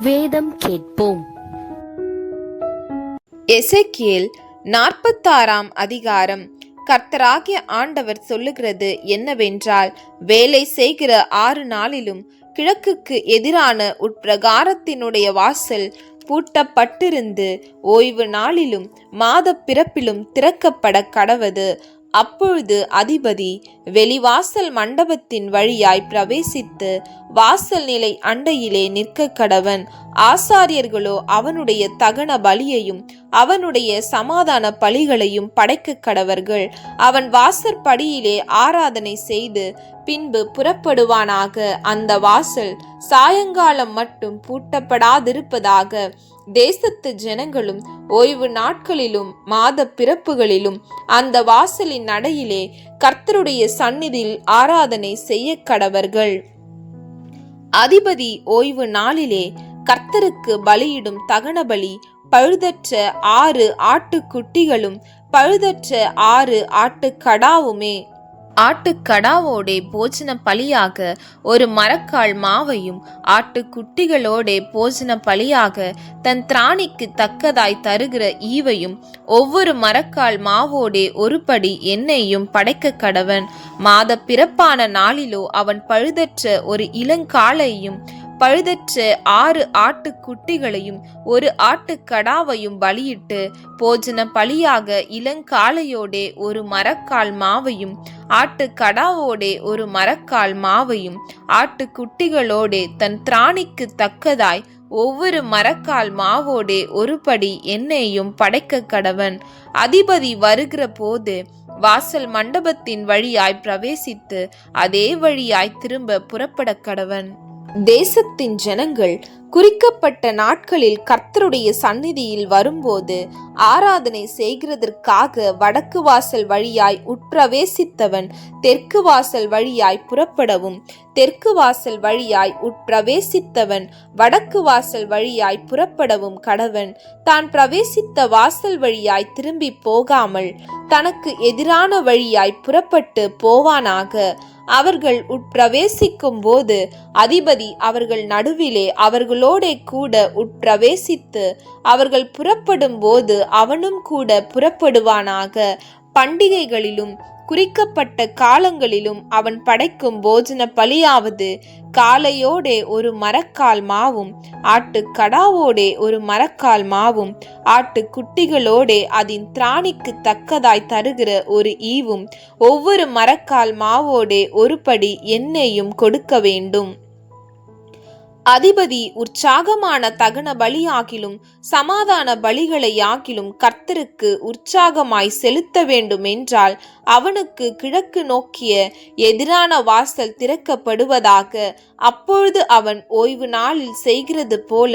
வேதம் கேட்போம். எசேக்கியேல் நாற்பத்தாறாம் அதிகாரம். கர்த்தராகிய ஆண்டவர் சொல்லுகிறது என்னவென்றால் வேலை செய்கிற ஆறு நாளிலும் கிழக்குக்கு எதிரான உட்பிரகாரத்தினுடைய வாசல் பூட்டப்பட்டிருந்து ஓய்வு நாளிலும் மாத பிறப்பிலும் திறக்கப்பட கடவது. அப்பொழுது அதிபதி வெளிவாசல் மண்டபத்தின் வழியாய் பிரவேசித்து வாசல் நிலை அண்டையிலே நிற்க கடவன் ஆசாரியர்களோ அவனுடைய தகன பலியையும் அவனுடைய சமாதான பலிகளையும் படைக்க கடவர்கள். அவன் வாசற்படியிலே ஆராதனை செய்து பின்பு புறப்படுவானாக அந்த வாசல் சாயங்காலம் மட்டும் பூட்டப்படாதிருப்பதாக தேசத்து ஜனங்களும் ஓய்வு நாட்களிலும் மாத பிறப்புகளிலும் அந்த வாசலின் நடையிலே கர்த்தருடைய சந்நிதியில் ஆராதனை செய்ய கடவர்கள். அதிபதி ஓய்வு நாளிலே கர்த்தருக்கு பலியிடும் தகன பலி பழுதற்ற ஆறு ஆட்டுக்குட்டிகளும் பழுதற்ற ஆறு ஆட்டுக்கடாவுமே. ஆட்டுக்கடாவோடே போஜன பலியாக ஒரு மரக்கால் மாவையும் ஆட்டுக்குட்டிகளோடே போஜன பலியாக தன் திராணிக்கு தக்கதாய் தருகிற ஈவையும் ஒவ்வொரு மரக்கால் மாவோடே ஒரு படி எண்ணெயையும் படைக்க கடவன். மாத பிறப்பான நாளிலோ அவன் பழுதற்ற ஒரு இளங்காலையும் பழுதற்ற ஆறு ஆட்டுக்குட்டிகளையும் ஒரு ஆட்டுக்கடாவையும் பலியிட்டு போஜன பலியாக இளங்காளையோடே ஒரு மரக்கால் மாவையும் ஆட்டுக்கடாவோடே ஒரு மரக்கால் மாவையும் ஆட்டுக்குட்டிகளோடே தன் திராணிக்கு தக்கதாய் ஒவ்வொரு மரக்கால் மாவோடே ஒரு படி எண்ணெயையும் படைக்க கடவன். அதிபதி வருகிற போது வாசல் மண்டபத்தின் வழியாய் பிரவேசித்து அதே வழியாய் திரும்ப புறப்பட கடவன். தேசத்தின் ஜனங்கள் குறிக்கப்பட்ட நாட்களில் கர்த்தருடைய சந்நிதியில் வரும்போது ஆராதனை செய்கிறதற்காக வடக்கு வாசல் வழியாய் உட்பிரவேசித்தவன் தெற்கு வாசல் வழியாய் புறப்படவும் தெற்கு வாசல் வழியாய் உட்பிரவேசித்தவன் வடக்கு வாசல் வழியாய் புறப்படவும் கடவன். தான் பிரவேசித்த வாசல் வழியாய் திரும்பி போகாமல் தனக்கு எதிரான வழியாய் புறப்பட்டு போவானாக. அவர்கள் உட்பிரவேசிக்கும் போது அதிபதி அவர்கள் நடுவிலே அவர்களோடே கூட உட்பிரவேசித்து அவர்கள் புறப்படும் போது அவனும் கூட புறப்படுவானாக. பண்டிகைகளிலும் குறிக்கப்பட்ட காலங்களிலும் அவன் படைக்கும் போஜன பலியாவது காலையோடே ஒரு மரக்கால் மாவும் ஆட்டு கடாவோடே ஒரு மரக்கால் மாவும் ஆட்டு குட்டிகளோடே அதன் திராணிக்கு தக்கதாய் தருகிற ஒரு ஈவும் ஒவ்வொரு மரக்கால் மாவோடே ஒரு படி எண்ணெயும் கொடுக்க வேண்டும். அதிபதி உற்சாகமான தகன பலியாகிலும் சமாதான பலிகளையாகிலும் கர்த்தருக்கு உற்சாகமாய் செலுத்த வேண்டும் என்றால் அவனுக்கு கிழக்கு நோக்கிய எதிரான வாசல் திறக்கப்படுவதாக அப்பொழுது அவன் ஓய்வு நாளில் செய்கிறது போல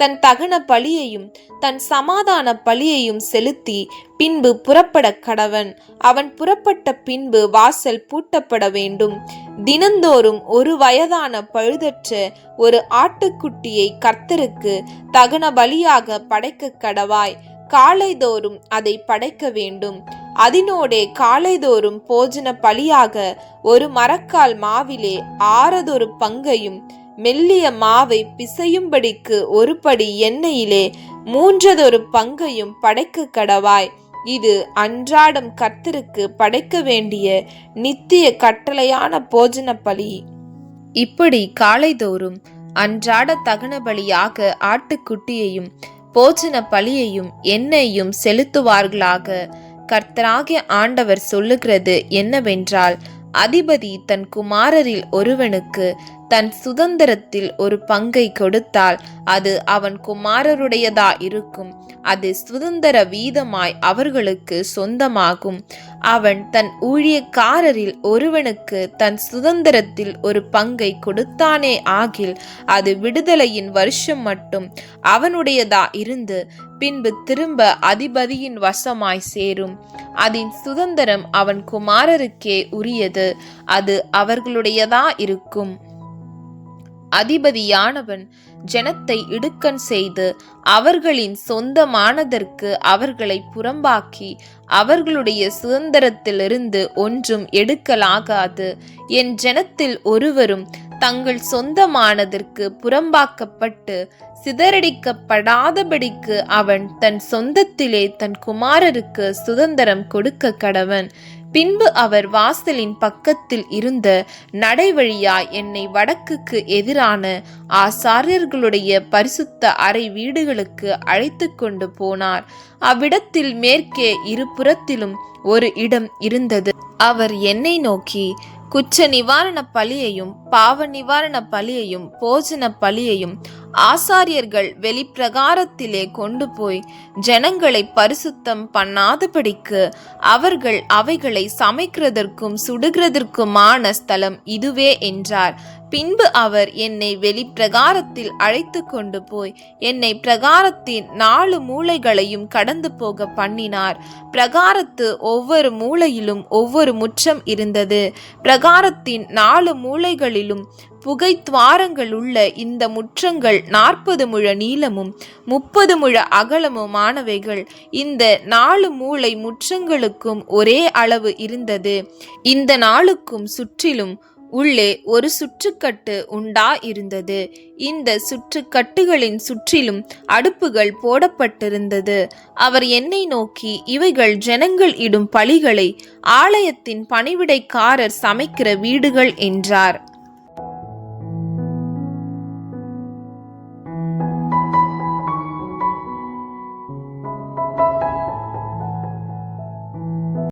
தன் தகன பலியையும் தன் சமாதான பலியையும் செலுத்தி பின்பு புறப்பட கடவன். அவன் புறப்பட்ட பின்பு வாசல் பூட்டப்பட வேண்டும். தினந்தோறும் ஒரு வயதான பழுதற்ற ஒரு ஆட்டுக்குட்டியை கர்த்தருக்கு தகன பலியாக படைக்க கடவாய். காலைதோறும் அதை படைக்க வேண்டும். அதனோடே காலைதோறும் போஜன பலியாக ஒரு மரக்கால் மாவிலே ஆறதொரு பங்கையும் மெல்லிய மாவை பிசையும்படிக்கு ஒரு படி எண்ணெயிலே மூன்றதொரு பங்கையும் படைக்க கடவாய். இது அன்றாடம் கர்த்தருக்கு படைக்க வேண்டிய நித்திய கட்டளையான போஜன பலி. இப்படி காலைதோறும் அன்றாட தகன பலியாக ஆட்டுக்குட்டியையும் போஜன பலியையும் எண்ணெயையும் செலுத்துவார்களாக. கர்த்தராகிய ஆண்டவர் சொல்லுகிறது என்னவென்றால் அதிபதி தன் குமாரரில் ஒருவனுக்கு தன் சுதந்திரத்தில் ஒரு பங்கை கொடுத்தால் அது அவன் குமாரருடையதா இருக்கும். அது சுதந்திர வீதமாய் அவர்களுக்கு சொந்தமாகும். அவன் தன் ஊழியக்காரரில் ஒருவனுக்கு தன் சுதந்திரத்தில் ஒரு பங்கை கொடுத்தானே ஆகில் அது விடுதலையின் வருஷம் மட்டும் அவனுடையதா இருந்து பின்பு திரும்ப அதிபதியின் வசமாய் சேரும். அதன் சுதந்திரம் அவன் குமாரருக்கே உரியது. அது அவர்களுடையதா இருக்கும். அதிபதியானவன் ஜனத்தை இடுக்கண் செய்து அவர்களின் சொந்தமானதற்கு அவர்களை புறம்பாக்கி அவர்களுடைய சுதந்திரத்திலிருந்து ஒன்றும் எடுக்கலாகாது. என் ஜனத்தில் ஒருவரும் தங்கள் சொந்தமானதற்கு புறம்பாக்கப்பட்டு சிதறடிக்கப்படாதபடிக்கு அவன் தன் சொந்தத்திலே தன் குமாரருக்கு சுதந்திரம் கொடுக்க கடவன். பின்பு அவர் வாசலின் பக்கத்தில் இருந்த நடைவழியாய் என்னை வடக்குக்கு எதிரான ஆசாரியர்களுடைய பரிசுத்த அறை வீடுகளுக்கு அழைத்து கொண்டு போனார். அவ்விடத்தில் மேற்கே இருபுறத்திலும் ஒரு இடம் இருந்தது. அவர் என்னை நோக்கி குற்ற நிவாரண பலியையும் பாவ நிவாரண பலியையும் போஜன பலியையும் ஆசாரியர்கள் வெளிப்பிரகாரத்திலே கொண்டு போய் ஜனங்களை பரிசுத்தம் பண்ணாதபடிக்கு அவர்கள் அவைகளை சமைக்கிறதற்கும் சுடுகிறதற்குமான ஸ்தலம் இதுவே என்றார். பின்பு அவர் என்னை வெளிப்பிரகாரத்தில் அழைத்து கொண்டு போய் என்னை பிரகாரத்தின் நாலு மூலைகளையும் கடந்து போக பண்ணினார். பிரகாரத்து ஒவ்வொரு மூலையிலும் ஒவ்வொரு முற்றம் இருந்தது. பிரகாரத்தின் நாலு மூலைகளிலும் புகை துவாரங்களுள்ள இந்த முற்றங்கள் நாற்பது முழ நீளமும் முப்பது முழ அகலமுமானவைகள். இந்த நாலு மூளை முற்றங்களுக்கும் ஒரே அளவு இருந்தது. இந்த நாளுக்கும் சுற்றிலும் உள்ளே ஒரு சுற்றுக்கட்டு உண்டா இருந்தது இந்த சுற்றுக்கட்டுகளின் சுற்றிலும் அடுப்புகள் போடப்பட்டிருந்தது. அவர் என்னை நோக்கி இவைகள் ஜனங்கள் இடும் பழிகளை ஆலயத்தின் பணிவிடைக்காரர் சமைக்கிற வீடுகள் என்றார்.